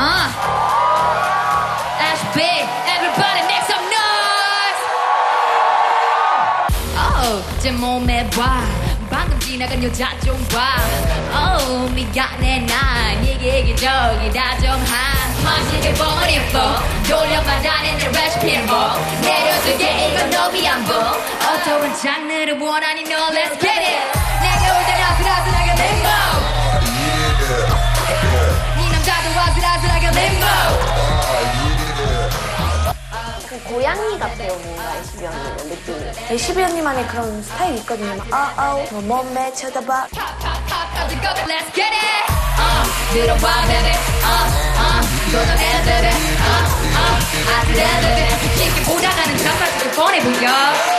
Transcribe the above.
Uh. Oh, 몸에 봐. 방금 지나간 여자 좀 봐. Oh, 미안해 난 이게 기적이다 좀한 화식을 버리고 돌려받아낸 내 레시피 뭐 내려주게 이건 너비안 보 어떤 장르를 원하니 너 let's get it. 고양이 같아요, 뭔가 애시비 언니는 느낌이. 애시비 언니만의 그런 스타일이 있거든요. 막, 아, 아우, 너 몸매 쳐다봐. Let's get it. 어, 들어봐, baby. 어, 어, 도전해, baby. 어, 어, 아슬해, baby. 장난치고 뻔해 보여. 감사합니다.